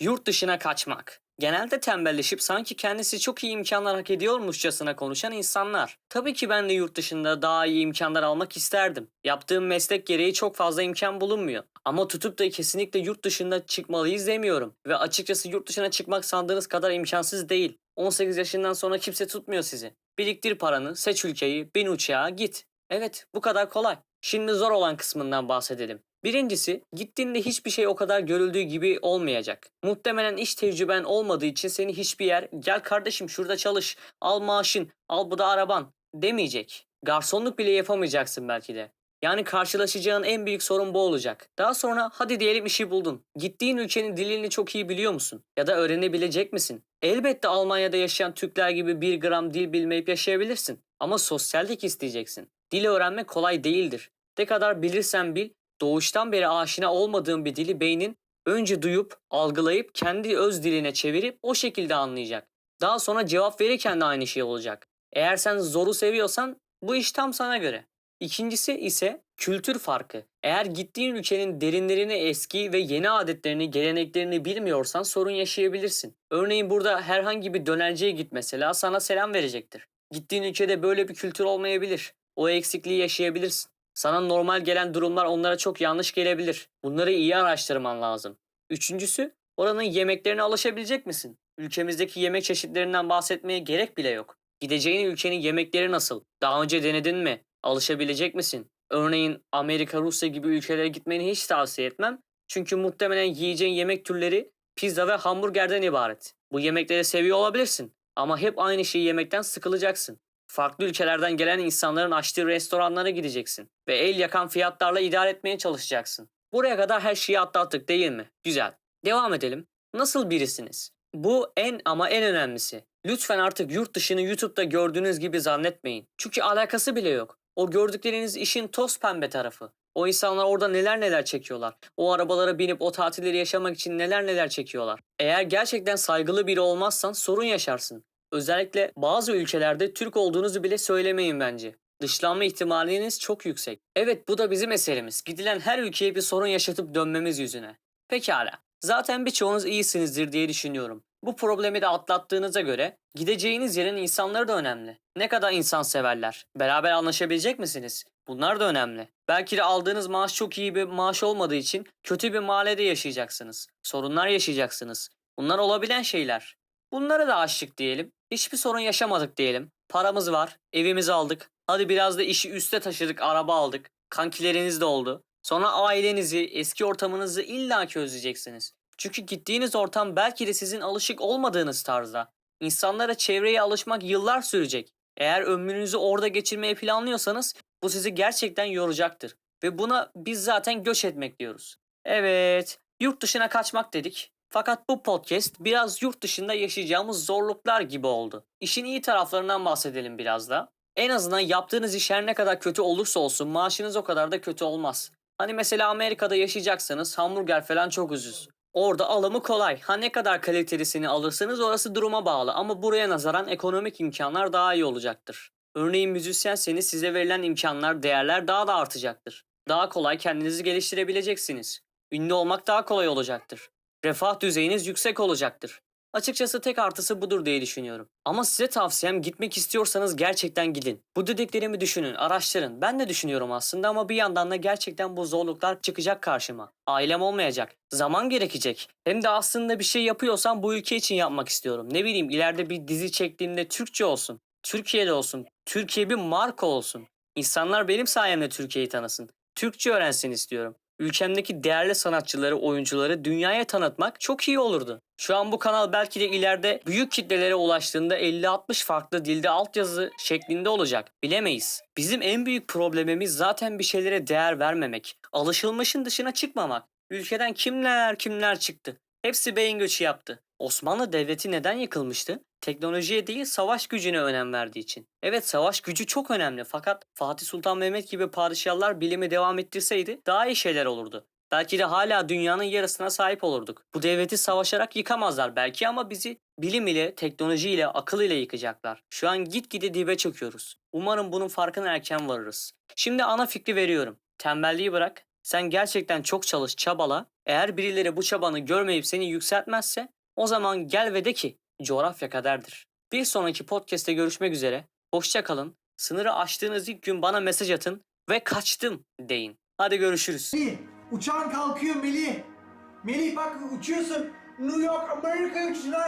Yurt dışına kaçmak. Genelde tembelleşip sanki kendisi çok iyi imkanlar hak ediyormuşçasına konuşan insanlar. Tabii ki ben de yurt dışında daha iyi imkanlar almak isterdim. Yaptığım meslek gereği çok fazla imkan bulunmuyor. Ama tutup da kesinlikle yurt dışında çıkmalıyız demiyorum. Ve açıkçası yurt dışına çıkmak sandığınız kadar imkansız değil. 18 yaşından sonra kimse tutmuyor sizi. Biriktir paranı, seç ülkeyi, bin uçağa, git. Evet, bu kadar kolay. Şimdi zor olan kısmından bahsedelim. Birincisi, gittiğinde hiçbir şey o kadar görüldüğü gibi olmayacak. Muhtemelen iş tecrüben olmadığı için seni hiçbir yer gel kardeşim şurada çalış, al maaşın, al bu da araban demeyecek. Garsonluk bile yapamayacaksın belki de. Yani karşılaşacağın en büyük sorun bu olacak. Daha sonra hadi diyelim işi buldun. Gittiğin ülkenin dilini çok iyi biliyor musun? Ya da öğrenebilecek misin? Elbette Almanya'da yaşayan Türkler gibi bir gram dil bilmeyip yaşayabilirsin. Ama sosyallik isteyeceksin. Dil öğrenmek kolay değildir. Ne kadar bilirsen bil, doğuştan beri aşina olmadığın bir dili beynin önce duyup, algılayıp kendi öz diline çevirip o şekilde anlayacak. Daha sonra cevap verirken de aynı şey olacak. Eğer sen zoru seviyorsan bu iş tam sana göre. İkincisi ise kültür farkı. Eğer gittiğin ülkenin derinlerini, eski ve yeni adetlerini, geleneklerini bilmiyorsan sorun yaşayabilirsin. Örneğin burada herhangi bir dönerciye git mesela sana selam verecektir. Gittiğin ülkede böyle bir kültür olmayabilir. O eksikliği yaşayabilirsin. Sana normal gelen durumlar onlara çok yanlış gelebilir. Bunları iyi araştırman lazım. Üçüncüsü, oranın yemeklerine alışabilecek misin? Ülkemizdeki yemek çeşitlerinden bahsetmeye gerek bile yok. Gideceğin ülkenin yemekleri nasıl? Daha önce denedin mi? Alışabilecek misin? Örneğin Amerika, Rusya gibi ülkelere gitmeni hiç tavsiye etmem. Çünkü muhtemelen yiyeceğin yemek türleri pizza ve hamburgerden ibaret. Bu yemekleri seviyor olabilirsin. Ama hep aynı şeyi yemekten sıkılacaksın. Farklı ülkelerden gelen insanların açtığı restoranlara gideceksin. Ve el yakan fiyatlarla idare etmeye çalışacaksın. Buraya kadar her şeyi atlattık değil mi? Güzel. Devam edelim. Nasıl birisiniz? Bu en ama en önemlisi. Lütfen artık yurt dışını YouTube'da gördüğünüz gibi zannetmeyin. Çünkü alakası bile yok. O gördükleriniz işin toz pembe tarafı. O insanlar orada neler neler çekiyorlar. O arabalara binip o tatilleri yaşamak için neler neler çekiyorlar. Eğer gerçekten saygılı biri olmazsan sorun yaşarsın. Özellikle bazı ülkelerde Türk olduğunuzu bile söylemeyin bence. Dışlanma ihtimaliniz çok yüksek. Evet bu da bizim eserimiz. Gidilen her ülkeye bir sorun yaşatıp dönmemiz yüzüne. Pekala. Zaten birçoğunuz iyisinizdir diye düşünüyorum. Bu problemi de atlattığınıza göre gideceğiniz yerin insanları da önemli. Ne kadar insan severler? Beraber anlaşabilecek misiniz? Bunlar da önemli. Belki de aldığınız maaş çok iyi bir maaş olmadığı için kötü bir mahallede yaşayacaksınız. Sorunlar yaşayacaksınız. Bunlar olabilen şeyler. Bunlara da aşık diyelim. Hiçbir sorun yaşamadık diyelim. Paramız var, evimizi aldık. Hadi biraz da işi üste taşıdık, araba aldık. Kankileriniz de oldu. Sonra ailenizi, eski ortamınızı illaki özleyeceksiniz. Çünkü gittiğiniz ortam belki de sizin alışık olmadığınız tarzda. İnsanlara çevreye alışmak yıllar sürecek. Eğer ömrünüzü orada geçirmeyi planlıyorsanız bu sizi gerçekten yoracaktır. Ve buna biz zaten göç etmek diyoruz. Evet, yurt dışına kaçmak dedik. Fakat bu podcast biraz yurt dışında yaşayacağımız zorluklar gibi oldu. İşin iyi taraflarından bahsedelim biraz da. En azından yaptığınız iş her ne kadar kötü olursa olsun maaşınız o kadar da kötü olmaz. Hani mesela Amerika'da yaşayacaksanız hamburger falan çok ucuz. Orada alımı kolay. Ha ne kadar kalitelisini alırsanız orası duruma bağlı ama buraya nazaran ekonomik imkanlar daha iyi olacaktır. Örneğin müzisyenseniz size verilen imkanlar, değerler daha da artacaktır. Daha kolay kendinizi geliştirebileceksiniz. Ünlü olmak daha kolay olacaktır. Refah düzeyiniz yüksek olacaktır. Açıkçası tek artısı budur diye düşünüyorum. Ama size tavsiyem gitmek istiyorsanız gerçekten gidin. Bu dediklerimi düşünün, araştırın. Ben de düşünüyorum aslında ama bir yandan da gerçekten bu zorluklar çıkacak karşıma. Ailem olmayacak. Zaman gerekecek. Hem de aslında bir şey yapıyorsam bu ülke için yapmak istiyorum. Ne bileyim ileride bir dizi çektiğimde Türkçe olsun. Türkiye'de olsun. Türkiye bir marka olsun. İnsanlar benim sayemde Türkiye'yi tanısın. Türkçe öğrensin istiyorum. Ülkemdeki değerli sanatçıları, oyuncuları dünyaya tanıtmak çok iyi olurdu. Şu an bu kanal belki de ileride büyük kitlelere ulaştığında 50-60 farklı dilde altyazı şeklinde olacak. Bilemeyiz. Bizim en büyük problemimiz zaten bir şeylere değer vermemek. Alışılmışın dışına çıkmamak. Ülkeden kimler kimler çıktı. Hepsi beyin göçü yaptı. Osmanlı Devleti neden yıkılmıştı? Teknolojiye değil savaş gücüne önem verdiği için. Evet savaş gücü çok önemli fakat Fatih Sultan Mehmet gibi padişahlar bilimi devam ettirseydi daha iyi şeyler olurdu. Belki de hala dünyanın yarısına sahip olurduk. Bu devleti savaşarak yıkamazlar belki ama bizi bilim ile, teknoloji ile, akıl ile yıkacaklar. Şu an gitgide dibe çöküyoruz. Umarım bunun farkına erken varırız. Şimdi ana fikri veriyorum. Tembelliği bırak, Sen gerçekten çok çalış, çabala. Eğer birileri bu çabanı görmeyip seni yükseltmezse o zaman gel ve de ki coğrafya kaderdir. Bir sonraki podcast'te görüşmek üzere. Hoşça kalın. Sınırı aştığınız ilk gün bana mesaj atın ve kaçtım deyin. Hadi görüşürüz. Melih, uçağın kalkıyor Melih. Melih bak uçuyorsun. New York, Amerika uçuşuna